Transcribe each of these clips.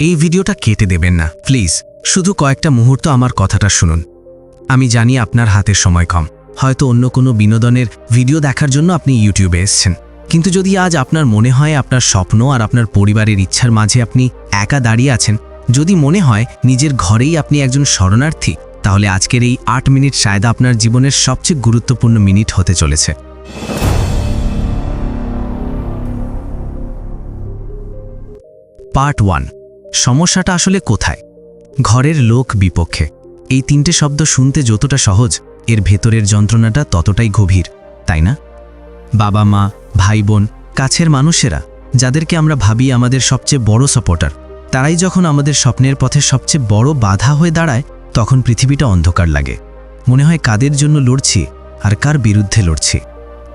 এই ভিডিওটা কেটে দেবেন না। প্লিজ, শুধু কয়েকটা মুহূর্ত আমার কথাটা শুনুন। আমি জানি আপনার হাতের সময় কম। হয়তো অন্য কোনো বিনোদনের ভিডিও দেখার জন্য আপনি ইউটিউবে এসেছেন। কিন্তু যদি আজ আপনার মনে হয় আপনার স্বপ্ন আর আপনার পরিবারের ইচ্ছার মাঝে আপনি একা দাঁড়িয়ে আছেন, যদি মনে হয় নিজের ঘরেই আপনি একজন শরণার্থী, তাহলে আজকের এই আট মিনিট সায়দা আপনার জীবনের সবচেয়ে গুরুত্বপূর্ণ মিনিট হতে চলেছে। পার্ট ওয়ান সমস্যাটা আসলে কোথায়? ঘরের লোক বিপক্ষে। এই তিনটে শব্দ শুনতে যতটা সহজ, এর ভেতরের যন্ত্রণাটা ততটাই গভীর, তাই না? বাবা মা, ভাই বোন, কাছের মানুষেরা, যাদেরকে আমরা ভাবি আমাদের সবচেয়ে বড় সাপোর্টার, তারাই যখন আমাদের স্বপ্নের পথে সবচেয়ে বড় বাধা হয়ে দাঁড়ায়, তখন পৃথিবীটা অন্ধকার লাগে। মনে হয় কাদের জন্য লড়ছি আর কার বিরুদ্ধে লড়ছি।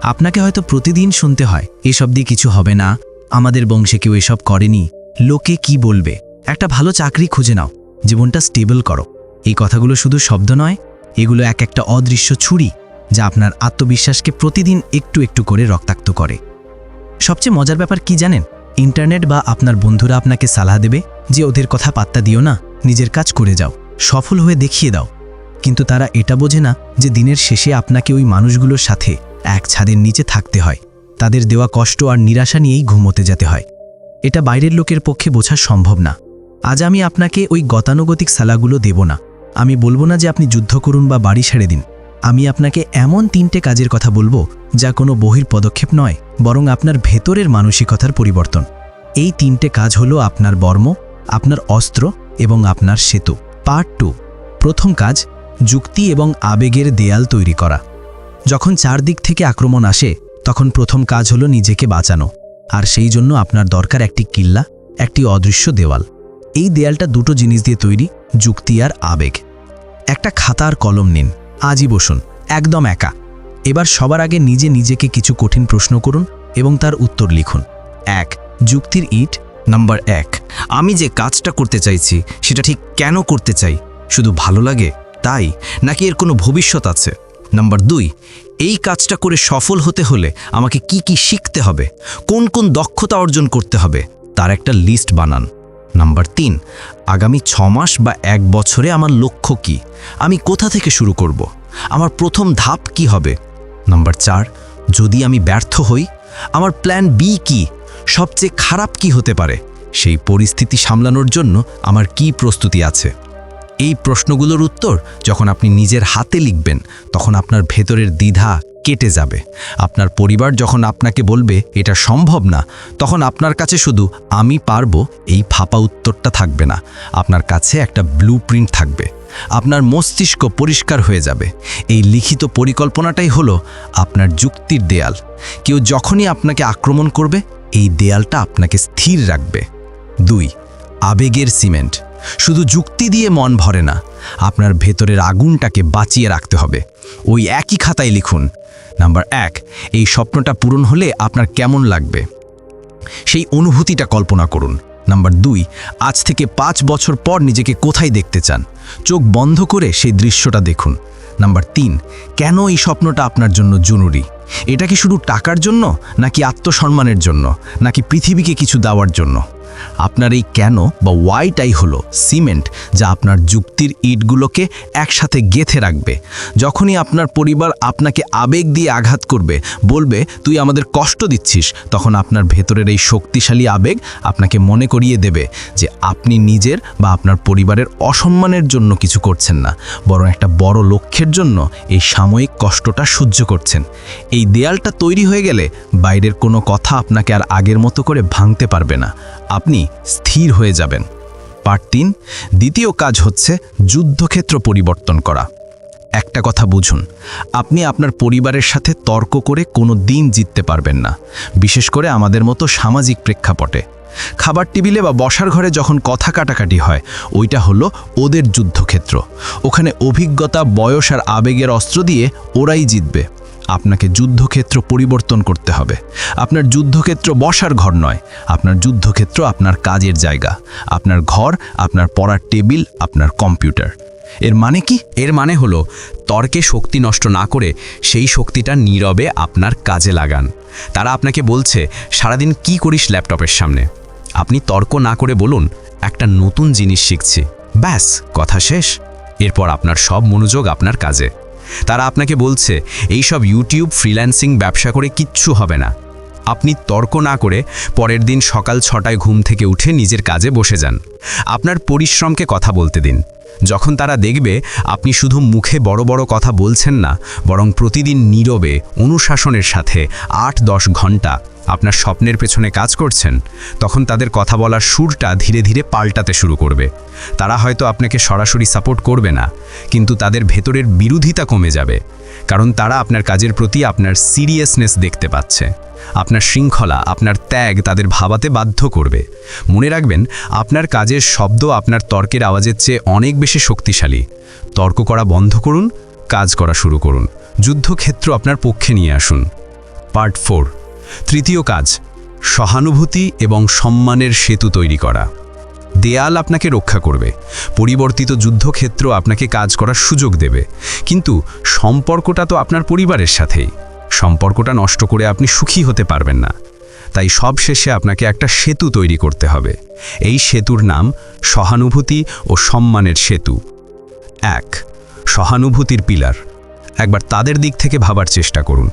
আপনাকে হয়তো প্রতিদিন শুনতে হয়, এসব দিয়ে কিছু হবে না, আমাদের বংশে কেউ এসব করেনি লোকে কি বলবে? একটা ভালো চাকরি খুঁজে নাও। জীবনটা স্টেবল করো। এই কথাগুলো শুধু শব্দ নয়, এগুলো এক একটা অদৃশ্য ছুরি যা আপনার আত্মবিশ্বাসকে প্রতিদিন একটু একটু করে রক্তাক্ত করে। সবচেয়ে মজার ব্যাপার কি জানেন? ইন্টারনেট বা আপনার বন্ধুরা আপনাকে সালাহ দেবে যে ওদের কথা পাত্তা দিও না, নিজের কাজ করে যাও, সফল হয়ে দেখিয়ে দাও। কিন্তু তারা এটা বোঝে না যে দিনের শেষে আপনাকে ওই মানুষগুলোর সাথে এক ছাদের নিচে থাকতে হয়। তাদের দেওয়া কষ্ট আর নিরাশা নিয়েই ঘুমোতে যেতে হয়। এটা বাইরের লোকের পক্ষে বোঝা সম্ভব না। আজ আমি আপনাকে ওই গতানুগতিক সালাগুলো দেব না। আমি বলব না যে আপনি যুদ্ধ করুন বা বাড়ি ছেড়ে দিন। আমি আপনাকে এমন তিনটে কাজের কথা বলব যা কোনো বহির পদক্ষেপ নয়, বরং আপনার ভেতরের মানসিকতার পরিবর্তন। এই তিনটে কাজ হলো আপনার বর্ম, আপনার অস্ত্র এবং আপনার সেতু। Part two. প্রথম কাজ, যুক্তি এবং আবেগের দেয়াল তৈরি করা। যখন চারদিক থেকে আক্রমণ আসে, তখন প্রথম কাজ হলো নিজেকে বাঁচানো। আর সেই জন্য আপনার দরকার একটি কিল্লা, একটি অদৃশ্য দেওয়াল। এই দেয়ালটা দুটো জিনিস দিয়ে তৈরি, যুক্তি আর আবেগ। একটা খাতার কলম নিন। আজই বসুন, একদম একা। এবার সবার আগে নিজে নিজেকে কিছু কঠিন প্রশ্ন করুন এবং তার উত্তর লিখুন। এক, যুক্তির ইট। নাম্বার এক, আমি যে কাজটা করতে চাইছি, সেটা ঠিক কেন করতে চাই? শুধু ভালো লাগে? তাই? নাকি এর কোনো ভবিষ্যৎ আছে? নাম্বার দুই এই কাজটা করে সফল হতে হলে আমাকে কি কি শিখতে হবে? কোন কোন দক্ষতা অর্জন করতে হবে? তার একটা লিস্ট বানান। নাম্বার তিন, আগামী ছ মাস বা এক বছরে আমার লক্ষ্য কি? আমি কোথা থেকে শুরু করব? আমার প্রথম ধাপ কি হবে? নাম্বার চার, যদি আমি ব্যর্থ হই, আমার প্ল্যান বি কি? সবচেয়ে খারাপ কি হতে পারে? সেই পরিস্থিতি সামলানোর জন্য আমার কি প্রস্তুতি আছে? এই প্রশ্নগুলোর উত্তর যখন আপনি নিজের হাতে লিখবেন, তখন আপনার ভেতরের দ্বিধা কেটে যাবে। আপনার পরিবার যখন আপনাকে বলবে, এটা সম্ভব না, তখন আপনার কাছে শুধু, আমি পারব, এই ফাঁপা উত্তরটা থাকবে না। আপনার কাছে একটা ব্লু থাকবে। আপনার মস্তিষ্ক পরিষ্কার হয়ে যাবে। এই লিখিত পরিকল্পনাটাই হলো আপনার যুক্তির দেয়াল। কেউ যখনই আপনাকে আক্রমণ করবে, এই দেয়ালটা আপনাকে স্থির রাখবে। দুই, আবেগের সিমেন্ট। শুধু যুক্তি দিয়ে মন ভরে না, আপনার ভেতরের আগুনটাকে বাঁচিয়ে রাখতে হবে। ওই একই খাতায় লিখুন, নাম্বার এক, এই স্বপ্নটা পূরণ হলে আপনার কেমন লাগবে? সেই অনুভূতিটা কল্পনা করুন। নাম্বার দুই, আজ থেকে পাঁচ বছর পর নিজেকে কোথায় দেখতে চান? চোখ বন্ধ করে সেই দৃশ্যটা দেখুন। নাম্বার তিন, কেন এই স্বপ্নটা আপনার জন্য জরুরি? এটা কি শুধু টাকার জন্য, নাকি আত্মসম্মানের জন্য, নাকি পৃথিবীকে কিছু দেওয়ার জন্য? আপনার এই কেন বা ওয়াইটাই হলো সিমেন্ট যা আপনার যুক্তির ইটগুলোকে একসাথে গেথে রাখবে। যখনই আপনার পরিবার আপনাকে আবেগ দিয়ে আঘাত করবে, বলবে, তুই আমাদের কষ্ট দিচ্ছিস। তখন আপনার ভেতরের এই শক্তিশালী আবেগ আপনাকে মনে করিয়ে দেবে যে আপনি নিজের বা আপনার পরিবারের অসম্মানের জন্য কিছু করছেন না, বরং একটা বড় লক্ষ্যের জন্য এই সাময়িক কষ্টটা সহ্য করছেন। এই দেয়ালটা তৈরি হয়ে গেলে বাইরের কোনো কথা আপনাকে আর আগের মতো করে ভাঙতে পারবে না। আপনি স্থির হয়ে যাবেন। পার্ট তিন, দ্বিতীয় কাজ হচ্ছে যুদ্ধক্ষেত্র পরিবর্তন করা। একটা কথা বুঝুন, আপনি আপনার পরিবারের সাথে তর্ক করে কোনো দিন জিততে পারবেন না, বিশেষ করে আমাদের মতো সামাজিক প্রেক্ষাপটে। খাবার টেবিলে বা বসার ঘরে যখন কথা কাটাকাটি হয়, ওইটা হলো ওদের যুদ্ধক্ষেত্র। ওখানে অভিজ্ঞতা, বয়স আর আবেগের অস্ত্র দিয়ে ওরাই জিতবে। আপনাকে যুদ্ধক্ষেত্র পরিবর্তন করতে হবে। আপনার যুদ্ধক্ষেত্র বসার ঘর নয়, আপনার যুদ্ধক্ষেত্র আপনার কাজের জায়গা। আপনার ঘর, আপনার পড়ার টেবিল, আপনার কম্পিউটার। এর মানে কি? এর মানে হলো, তর্কে শক্তি নষ্ট না করে সেই শক্তিটা নীরবে আপনার কাজে লাগান। তারা আপনাকে বলছে, সারাদিন কি করিস ল্যাপটপের সামনে? আপনি তর্ক না করে বলুন, একটা নতুন জিনিস শিখছি। ব্যাস, কথা শেষ। এরপর আপনার সব মনোযোগ আপনার কাজে। তারা আপনাকে বলছে এই সব ইউটিউব ফ্রিল্যান্সিং ব্যবসা করে কিচ্ছু হবে না। আপনি তর্ক না করে পরের দিন সকাল ছটায় ঘুম থেকে উঠে নিজের কাজে বসে যান। আপনার পরিশ্রমকে কথা বলতে দিন। যখন তারা দেখবে আপনি শুধু মুখে বড় বড় কথা বলছেন না, বরং প্রতিদিন নীরবে অনুশাসনের সাথে আট দশ ঘণ্টা আপনার স্বপ্নের পেছনে কাজ করছেন, তখন তাদের কথা বলার সুরটা ধীরে ধীরে পাল্টাতে শুরু করবে। তারা হয়তো আপনাকে সরাসরি সাপোর্ট করবে না, কিন্তু তাদের ভেতরের বিরোধিতা কমে যাবে, কারণ তারা আপনার কাজের প্রতি আপনার সিরিয়াসনেস দেখতে পাচ্ছে। আপনার শৃঙ্খলা, আপনার ত্যাগ তাদের ভাবাতে বাধ্য করবে। মনে রাখবেন, আপনার কাজের শব্দ আপনার তর্কের আওয়াজের চেয়ে অনেক বেশি শক্তিশালী। তর্ক করা বন্ধ করুন, কাজ করা শুরু করুন। যুদ্ধক্ষেত্র আপনার পক্ষে নিয়ে আসুন। পার্ট ফোর তৃতীয় কাজ, সহানুভূতি এবং সম্মানের সেতু তৈরি করা। দেয়াল আপনাকে রক্ষা করবে, পরিবর্তিত যুদ্ধক্ষেত্র আপনাকে কাজ করার সুযোগ দেবে। কিন্তু সম্পর্কটা তো আপনার পরিবারের সাথেই, সম্পর্কটা নষ্ট করে আপনি সুখী হতে পারবেন না। তাই সব শেষে আপনাকে একটা সেতু তৈরি করতে হবে। এই সেতুর নাম সহানুভূতি ও সম্মানের সেতু। এক, সহানুভূতির পিলার। একবার তাদের দিক থেকে ভাবার চেষ্টা করুন।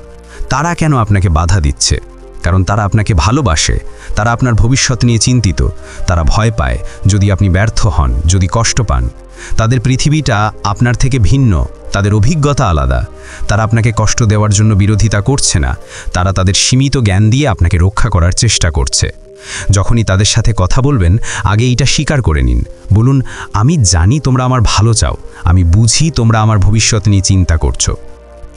তারা কেন আপনাকে বাধা দিচ্ছে? কারণ তারা আপনাকে ভালোবাসে, তারা আপনার ভবিষ্যৎ নিয়ে চিন্তিত, তারা ভয় পায় যদি আপনি ব্যর্থ হন, যদি কষ্ট পান। তাদের পৃথিবীটা আপনার থেকে ভিন্ন, তাদের অভিজ্ঞতা আলাদা। তারা আপনাকে কষ্ট দেওয়ার জন্য বিরোধিতা করছে না, তারা তাদের সীমিত জ্ঞান দিয়ে আপনাকে রক্ষা করার চেষ্টা করছে। যখনই তাদের সাথে কথা বলবেন, আগে এটা স্বীকার করে নিন। বলুন, আমি জানি তোমরা আমার ভালো চাও, আমি বুঝি তোমরা আমার ভবিষ্যৎ নিয়ে চিন্তা করছ।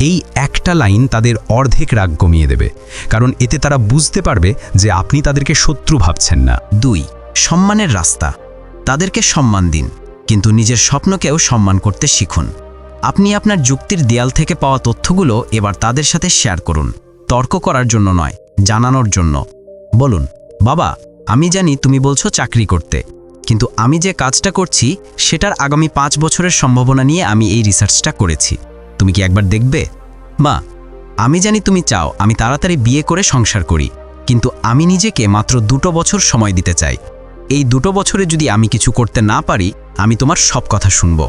এই একটা লাইন তাদের অর্ধেক রাগ কমিয়ে দেবে। কারণ এতে তারা বুঝতে পারবে যে আপনি তাদেরকে শত্রু ভাবছেন না। দুই, সম্মানের রাস্তা। তাদেরকে সম্মান দিন, কিন্তু নিজের স্বপ্নকেও সম্মান করতে শিখুন। আপনি আপনার যুক্তির দেয়াল থেকে পাওয়া তথ্যগুলো এবার তাদের সাথে শেয়ার করুন। তর্ক করার জন্য নয়, জানানোর জন্য। বলুন, বাবা, আমি জানি তুমি বলছো চাকরি করতে, কিন্তু আমি যে কাজটা করছি, সেটার আগামী পাঁচ বছরের সম্ভাবনা নিয়ে আমি এই রিসার্চটা করেছি। তুমি কি একবার দেখবে? মা, আমি জানি তুমি চাও আমি তাড়াতাড়ি বিয়ে করে সংসার করি, কিন্তু আমি নিজেকে মাত্র দুটো বছর সময় দিতে চাই। এই দুটো বছরে যদি আমি কিছু করতে না পারি, আমি তোমার সব কথা শুনব।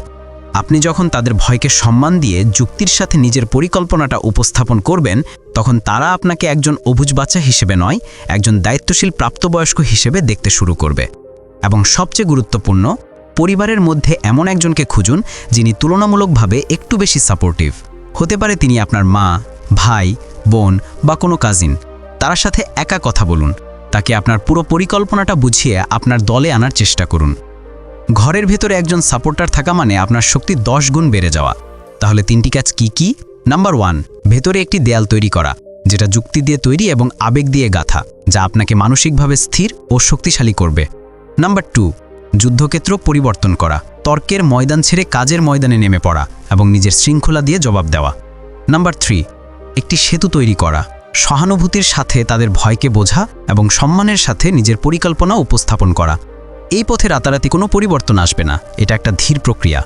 আপনি যখন তাদের ভয়কে সম্মান দিয়ে যুক্তির সাথে নিজের পরিকল্পনাটা উপস্থাপন করবেন, তখন তারা আপনাকে একজন অবুজ বাচ্চা হিসেবে নয়, একজন দায়িত্বশীল প্রাপ্তবয়স্ক হিসেবে দেখতে শুরু করবে। এবং সবচেয়ে গুরুত্বপূর্ণ পরিবারের মধ্যে এমন একজনকে খুঁজুন যিনি তুলনামূলকভাবে একটু বেশি সাপোর্টিভ হতে পারে তিনি আপনার মা, ভাই, বোন বা কোনো কাজিন তার সাথে একা কথা বলুন। তাকে আপনার পুরো পরিকল্পনাটা বুঝিয়ে আপনার দলে আনার চেষ্টা করুন। ঘরের ভেতরে একজন সাপোর্টার থাকা মানে আপনার শক্তি দশ গুণ বেড়ে যাওয়া। তাহলে তিনটি কাজ কি কি? নাম্বার ওয়ান ভেতরে একটি দেয়াল তৈরি করা, যেটা যুক্তি দিয়ে তৈরি এবং আবেগ দিয়ে গাথা, যা আপনাকে মানসিকভাবে স্থির ও শক্তিশালী করবে। নাম্বার টু যুদ্ধক্ষেত্র পরিবর্তন করা, তর্কের ময়দান ছেড়ে কাজের ময়দানে নেমে পড়া এবং নিজের শৃঙ্খলা দিয়ে জবাব দেওয়া। নাম্বার থ্রি, একটি সেতু তৈরি করা, সহানুভূতির সাথে তাদের ভয়কে বোঝা এবং সম্মানের সাথে নিজের পরিকল্পনা উপস্থাপন করা। এই পথে রাতারাতি কোনো পরিবর্তন আসবে না, এটা একটা ধীর প্রক্রিয়া।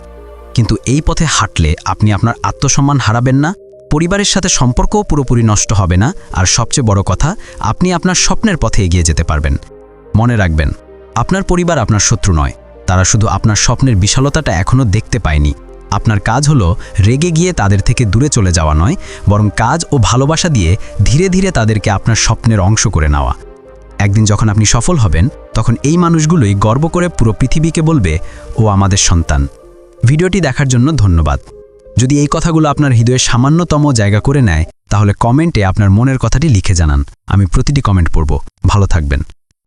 কিন্তু এই পথে হাঁটলে আপনি আপনার আত্মসম্মান হারাবেন না, পরিবারের সাথে সম্পর্কও পুরোপুরি নষ্ট হবে না, আর সবচেয়ে বড় কথা, আপনি আপনার স্বপ্নের পথে এগিয়ে যেতে পারবেন। মনে রাখবেন আপনার পরিবার আপনার শত্রু নয়। তারা শুধু আপনার স্বপ্নের বিশালতাটা এখনও দেখতে পায়নি। আপনার কাজ হলো রেগে গিয়ে তাদের থেকে দূরে চলে যাওয়া নয়, বরং কাজ ও ভালোবাসা দিয়ে ধীরে ধীরে তাদেরকে আপনার স্বপ্নের অংশ করে নেওয়া। একদিন যখন আপনি সফল হবেন, তখন এই মানুষগুলোই গর্ব করে পুরো পৃথিবীকে বলবে, ও আমাদের সন্তান। ভিডিওটি দেখার জন্য ধন্যবাদ। যদি এই কথাগুলো আপনার হৃদয়ে সামান্যতম জায়গা করে নেয়, তাহলে কমেন্টে আপনার মনের কথাটি লিখে জানান। আমি প্রতিটি কমেন্ট পড়ব। ভালো থাকবেন।